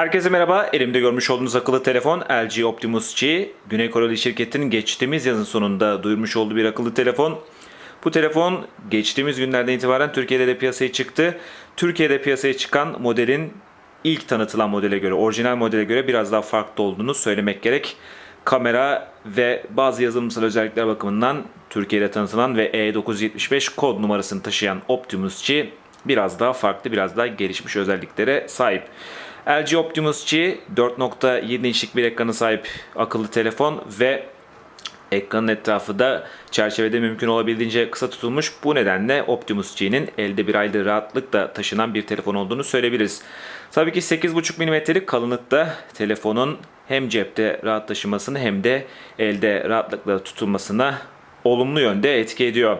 Herkese merhaba. Elimde görmüş olduğunuz akıllı telefon LG Optimus G. Güney Koreli şirketinin geçtiğimiz yazın sonunda duyurmuş olduğu bir akıllı telefon. Bu telefon geçtiğimiz günlerden itibaren Türkiye'de de piyasaya çıktı. Türkiye'de piyasaya çıkan modelin ilk tanıtılan modele göre, orijinal modele göre biraz daha farklı olduğunu söylemek gerek. Kamera ve bazı yazılımsal özellikler bakımından Türkiye'de tanıtılan ve E975 kod numarasını taşıyan Optimus G biraz daha farklı, biraz daha gelişmiş özelliklere sahip. LG Optimus G 4.7 inçlik bir ekranı sahip akıllı telefon ve ekranın etrafı da çerçevede mümkün olabildiğince kısa tutulmuş. Bu nedenle Optimus G'nin elde bir ayda rahatlıkla taşınan bir telefon olduğunu söyleyebiliriz. Tabii ki 8.5 mm'lik kalınlıkta telefonun hem cepte rahat taşımasını hem de elde rahatlıkla tutulmasına olumlu yönde etki ediyor.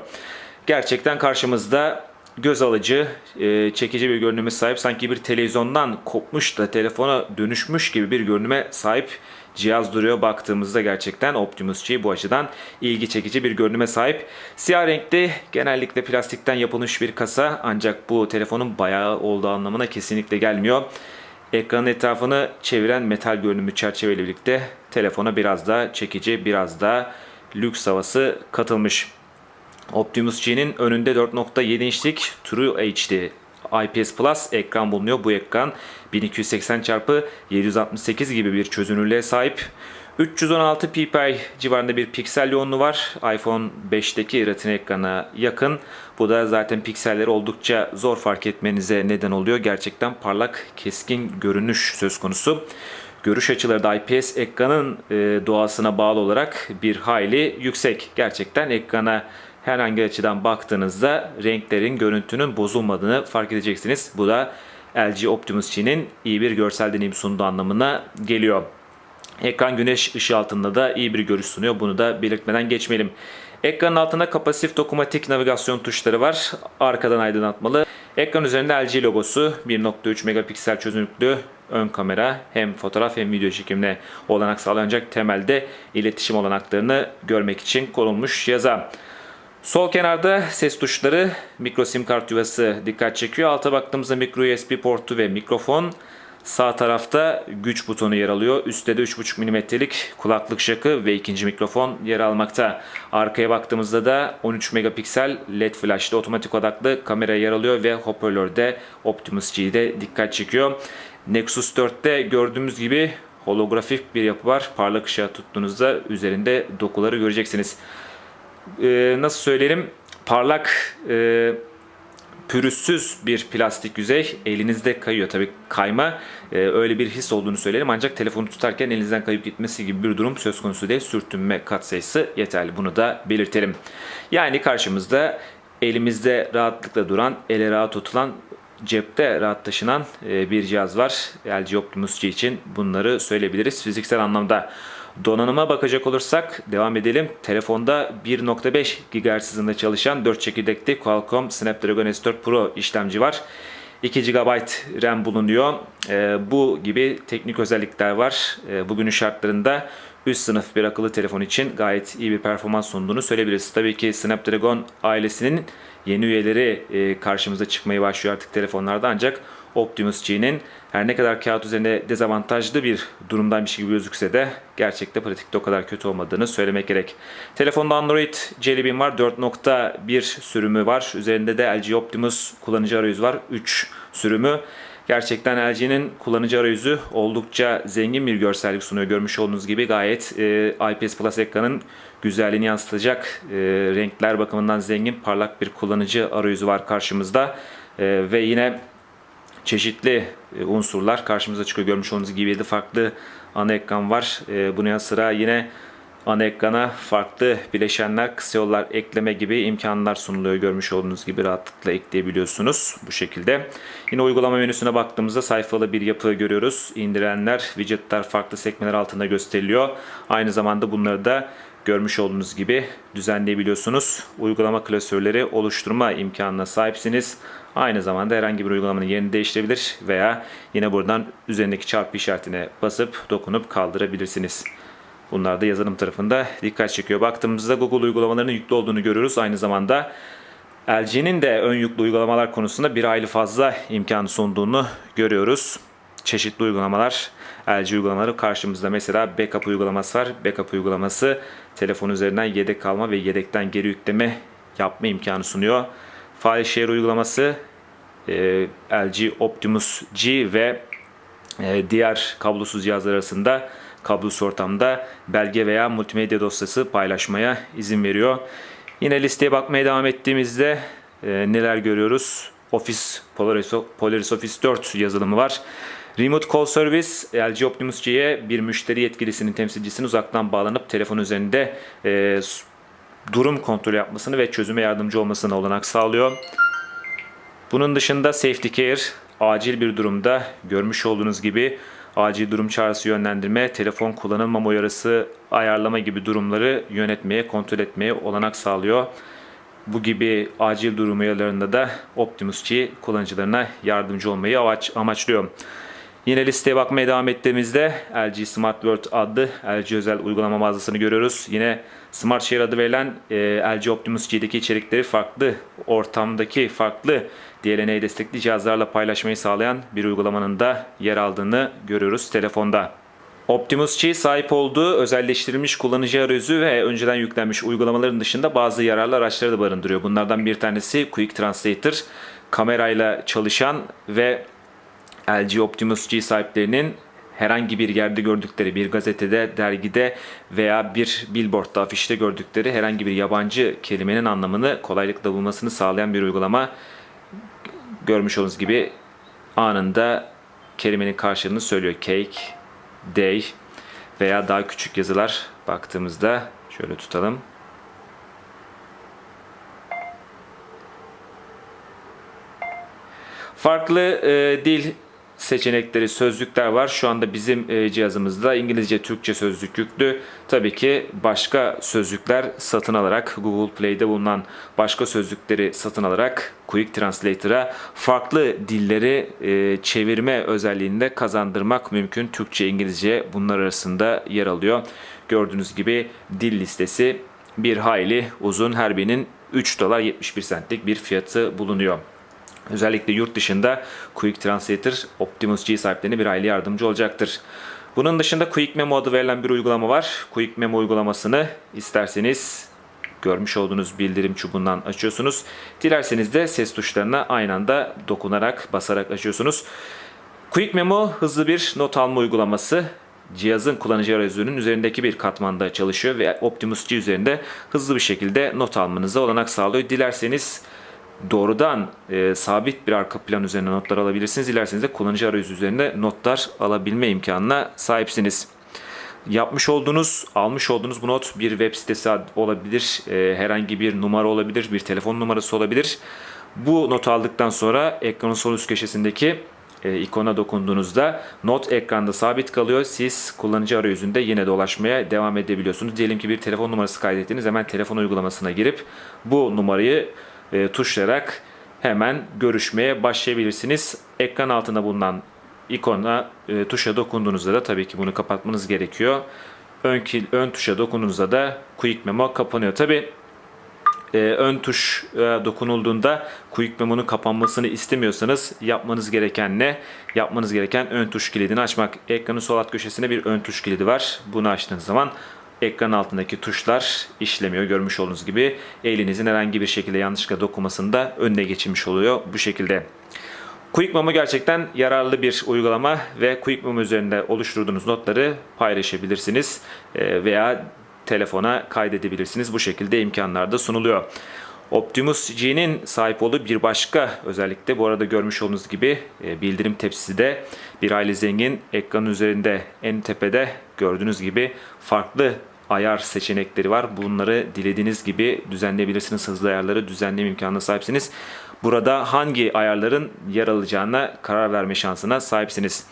Gerçekten karşımızda göz alıcı, e, çekici bir görünüme sahip. Sanki bir televizyondan kopmuş da telefona dönüşmüş gibi bir görünüme sahip cihaz duruyor. Baktığımızda gerçekten Optimus G bu açıdan ilgi çekici bir görünüme sahip. Siyah renkli genellikle plastikten yapılmış bir kasa ancak bu telefonun bayağı olduğu anlamına kesinlikle gelmiyor. Ekranın etrafını çeviren metal görünümlü çerçeveyle birlikte telefona biraz daha çekici, biraz daha lüks havası katılmış. Optimus G'nin önünde 4.7 inçlik True HD IPS Plus ekran bulunuyor. Bu ekran 1280 x 768 gibi bir çözünürlüğe sahip. 316 ppi civarında bir piksel yoğunluğu var. iPhone 5'teki retina ekrana yakın. Bu da zaten pikselleri oldukça zor fark etmenize neden oluyor. Gerçekten parlak, keskin görünüş söz konusu. Görüş açıları da IPS ekranın e, doğasına bağlı olarak bir hayli yüksek. Gerçekten ekrana herhangi açıdan baktığınızda renklerin, görüntünün bozulmadığını fark edeceksiniz. Bu da LG Optimus G'nin iyi bir görsel deneyim sunduğu anlamına geliyor. Ekran güneş ışığı altında da iyi bir görüş sunuyor. Bunu da belirtmeden geçmeyelim. Ekranın altında kapasif dokunmatik navigasyon tuşları var. Arkadan aydınlatmalı. Ekran üzerinde LG logosu 1.3 megapiksel çözünürlüklü ön kamera hem fotoğraf hem video çekimine olanak sağlanacak temelde iletişim olanaklarını görmek için konulmuş yaza. Sol kenarda ses tuşları, micro sim kart yuvası dikkat çekiyor. Alta baktığımızda micro USB portu ve mikrofon. Sağ tarafta güç butonu yer alıyor. Üstte de 3.5 mm'lik kulaklık şakı ve ikinci mikrofon yer almakta. Arkaya baktığımızda da 13 megapiksel LED flashlı otomatik odaklı kamera yer alıyor ve hoparlörde Optimus G'de dikkat çekiyor. Nexus 4'te gördüğümüz gibi holografik bir yapı var. Parlak ışığa tuttuğunuzda üzerinde dokuları göreceksiniz e, nasıl söyleyelim parlak e, pürüzsüz bir plastik yüzey elinizde kayıyor. Tabi kayma e, öyle bir his olduğunu söyleyelim ancak telefonu tutarken elinizden kayıp gitmesi gibi bir durum söz konusu değil. Sürtünme katsayısı yeterli. Bunu da belirtelim. Yani karşımızda elimizde rahatlıkla duran, ele rahat tutulan cepte rahat taşınan e, bir cihaz var. LG Optimus G için bunları söyleyebiliriz. Fiziksel anlamda Donanıma bakacak olursak devam edelim. Telefonda 1.5 GHz hızında çalışan 4 çekirdekli Qualcomm Snapdragon S4 Pro işlemci var. 2 GB RAM bulunuyor. E, bu gibi teknik özellikler var. E, bugünün şartlarında üst sınıf bir akıllı telefon için gayet iyi bir performans sunduğunu söyleyebiliriz. Tabii ki Snapdragon ailesinin yeni üyeleri e, karşımıza çıkmaya başlıyor artık telefonlarda ancak Optimus G'nin her ne kadar kağıt üzerinde dezavantajlı bir durumdaymış gibi gözükse de gerçekte pratikte o kadar kötü olmadığını söylemek gerek. Telefonda Android Jelly Bean var. 4.1 sürümü var. Üzerinde de LG Optimus kullanıcı arayüzü var. 3 sürümü. Gerçekten LG'nin kullanıcı arayüzü oldukça zengin bir görsellik sunuyor. Görmüş olduğunuz gibi gayet e, IPS Plus ekranın güzelliğini yansıtacak e, renkler bakımından zengin parlak bir kullanıcı arayüzü var karşımızda. E, ve yine çeşitli e, unsurlar karşımıza çıkıyor. Görmüş olduğunuz gibi 7 farklı ana ekran var. E, bunun yanı sıra yine ana ekrana farklı bileşenler, kısa yollar ekleme gibi imkanlar sunuluyor. Görmüş olduğunuz gibi rahatlıkla ekleyebiliyorsunuz bu şekilde. Yine uygulama menüsüne baktığımızda sayfalı bir yapı görüyoruz. İndirenler, widgetler farklı sekmeler altında gösteriliyor. Aynı zamanda bunları da görmüş olduğunuz gibi düzenleyebiliyorsunuz. Uygulama klasörleri oluşturma imkanına sahipsiniz. Aynı zamanda herhangi bir uygulamanın yerini değiştirebilir veya yine buradan üzerindeki çarpı işaretine basıp dokunup kaldırabilirsiniz. Bunlar da yazılım tarafında dikkat çekiyor. Baktığımızda Google uygulamalarının yüklü olduğunu görüyoruz. Aynı zamanda LG'nin de ön yüklü uygulamalar konusunda bir aylı fazla imkanı sunduğunu görüyoruz. çeşitli uygulamalar, LG uygulamaları karşımızda. Mesela backup uygulaması var. Backup uygulaması telefon üzerinden yedek kalma ve yedekten geri yükleme yapma imkanı sunuyor. File Share uygulaması e, LG Optimus G ve e, diğer kablosuz cihazlar arasında kablosuz ortamda belge veya multimedya dosyası paylaşmaya izin veriyor. Yine listeye bakmaya devam ettiğimizde e, neler görüyoruz? Office Polaris, Polaris Office 4 yazılımı var. Remote Call Service LG Optimus G'ye bir müşteri yetkilisinin temsilcisinin uzaktan bağlanıp telefon üzerinde e, durum kontrolü yapmasını ve çözüme yardımcı olmasına olanak sağlıyor. Bunun dışında Safety Care acil bir durumda görmüş olduğunuz gibi acil durum çağrısı yönlendirme, telefon kullanılmama uyarısı ayarlama gibi durumları yönetmeye, kontrol etmeye olanak sağlıyor. Bu gibi acil durum uyarılarında da Optimus G kullanıcılarına yardımcı olmayı amaç, amaçlıyor. Yine listeye bakmaya devam ettiğimizde LG Smart World adlı LG özel uygulama mağazasını görüyoruz. Yine Smart Share adı verilen e, LG Optimus G'deki içerikleri farklı ortamdaki farklı DLNA destekli cihazlarla paylaşmayı sağlayan bir uygulamanın da yer aldığını görüyoruz telefonda. Optimus G sahip olduğu özelleştirilmiş kullanıcı arayüzü ve önceden yüklenmiş uygulamaların dışında bazı yararlı araçları da barındırıyor. Bunlardan bir tanesi Quick Translator, kamerayla çalışan ve LG Optimus G sahiplerinin herhangi bir yerde gördükleri bir gazetede, dergide veya bir billboardda, afişte gördükleri herhangi bir yabancı kelimenin anlamını kolaylıkla bulmasını sağlayan bir uygulama. Görmüş olduğunuz gibi anında kelimenin karşılığını söylüyor. Cake, day veya daha küçük yazılar baktığımızda şöyle tutalım. Farklı e, dil seçenekleri, sözlükler var. Şu anda bizim e, cihazımızda İngilizce, Türkçe sözlük yüklü. Tabii ki başka sözlükler satın alarak Google Play'de bulunan başka sözlükleri satın alarak Quick Translator'a farklı dilleri e, çevirme özelliğinde kazandırmak mümkün. Türkçe, İngilizce bunlar arasında yer alıyor. Gördüğünüz gibi dil listesi bir hayli uzun. Her birinin 3 dolar 71 centlik bir fiyatı bulunuyor. Özellikle yurt dışında Quick Translator Optimus G sahiplerine bir aile yardımcı olacaktır. Bunun dışında Quick Memo adı verilen bir uygulama var. Quick Memo uygulamasını isterseniz görmüş olduğunuz bildirim çubuğundan açıyorsunuz. Dilerseniz de ses tuşlarına aynı anda dokunarak, basarak açıyorsunuz. Quick Memo hızlı bir not alma uygulaması. Cihazın kullanıcı arayüzünün üzerindeki bir katmanda çalışıyor ve Optimus G üzerinde hızlı bir şekilde not almanıza olanak sağlıyor. Dilerseniz doğrudan e, sabit bir arka plan üzerine notlar alabilirsiniz. Dilerseniz de kullanıcı arayüzü üzerinde notlar alabilme imkanına sahipsiniz. Yapmış olduğunuz, almış olduğunuz bu not bir web sitesi olabilir, e, herhangi bir numara olabilir, bir telefon numarası olabilir. Bu notu aldıktan sonra ekranın sol üst köşesindeki e, ikona dokunduğunuzda not ekranda sabit kalıyor. Siz kullanıcı arayüzünde yine dolaşmaya devam edebiliyorsunuz. Diyelim ki bir telefon numarası kaydettiniz. Hemen telefon uygulamasına girip bu numarayı e, tuşlayarak hemen görüşmeye başlayabilirsiniz. Ekran altında bulunan ikona e, tuşa dokunduğunuzda da tabii ki bunu kapatmanız gerekiyor. Ön, kil- ön tuşa dokunduğunuzda da Quick Memo kapanıyor. Tabii e, ön tuş e, dokunulduğunda Quick Memo'nun kapanmasını istemiyorsanız yapmanız gereken ne? Yapmanız gereken ön tuş kilidini açmak. Ekranın sol alt köşesinde bir ön tuş kilidi var. Bunu açtığınız zaman ekran altındaki tuşlar işlemiyor. Görmüş olduğunuz gibi elinizin herhangi bir şekilde yanlışlıkla dokunmasında önüne geçilmiş oluyor bu şekilde. Quick Memo gerçekten yararlı bir uygulama ve Quick Memo üzerinde oluşturduğunuz notları paylaşabilirsiniz e, veya telefona kaydedebilirsiniz. Bu şekilde imkanlar da sunuluyor. Optimus G'nin sahip olduğu bir başka özellikle bu arada görmüş olduğunuz gibi e, bildirim tepsisi de bir aile zengin ekranın üzerinde en tepede gördüğünüz gibi farklı ayar seçenekleri var. Bunları dilediğiniz gibi düzenleyebilirsiniz. Hızlı ayarları düzenleme imkanına sahipsiniz. Burada hangi ayarların yer alacağına karar verme şansına sahipsiniz.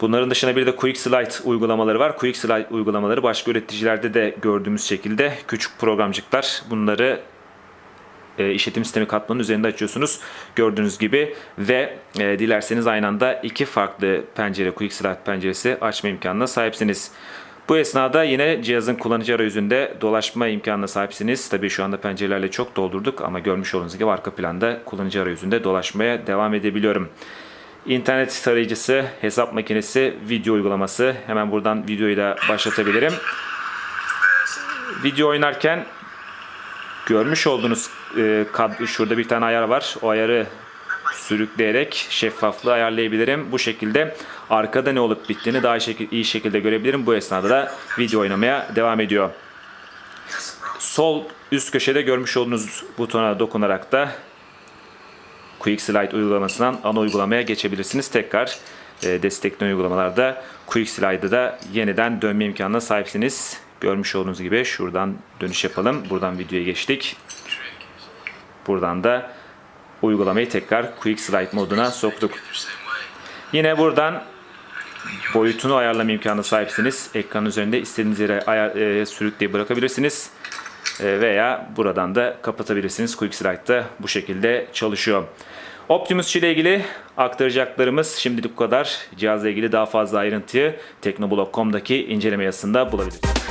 Bunların dışında bir de Quick Slide uygulamaları var. Quick Slide uygulamaları başka üreticilerde de gördüğümüz şekilde küçük programcıklar bunları e, işletim sistemi katmanın üzerinde açıyorsunuz. Gördüğünüz gibi ve e, dilerseniz aynı anda iki farklı pencere Quick Slide penceresi açma imkanına sahipsiniz. Bu esnada yine cihazın kullanıcı arayüzünde dolaşma imkanına sahipsiniz. Tabii şu anda pencerelerle çok doldurduk ama görmüş olduğunuz gibi arka planda kullanıcı arayüzünde dolaşmaya devam edebiliyorum. İnternet tarayıcısı, hesap makinesi, video uygulaması. Hemen buradan videoyu da başlatabilirim. Video oynarken görmüş olduğunuz e, şurada bir tane ayar var. O ayarı sürükleyerek şeffaflığı ayarlayabilirim. Bu şekilde arkada ne olup bittiğini daha iyi şekilde görebilirim. Bu esnada da video oynamaya devam ediyor. Sol üst köşede görmüş olduğunuz butona dokunarak da Quick Slide uygulamasından ana uygulamaya geçebilirsiniz. Tekrar e, destekli uygulamalarda Quick Slide'da da yeniden dönme imkanına sahipsiniz. Görmüş olduğunuz gibi şuradan dönüş yapalım. Buradan videoya geçtik. Buradan da uygulamayı tekrar Quick Slide moduna soktuk. Yine buradan boyutunu ayarlama imkanı sahipsiniz. Ekran üzerinde istediğiniz yere e, sürükleyip bırakabilirsiniz. E, veya buradan da kapatabilirsiniz. Quick Slide'da bu şekilde çalışıyor. Optimus ile ilgili aktaracaklarımız şimdilik bu kadar. Cihazla ilgili daha fazla ayrıntıyı teknoblog.com'daki inceleme yazısında bulabilirsiniz.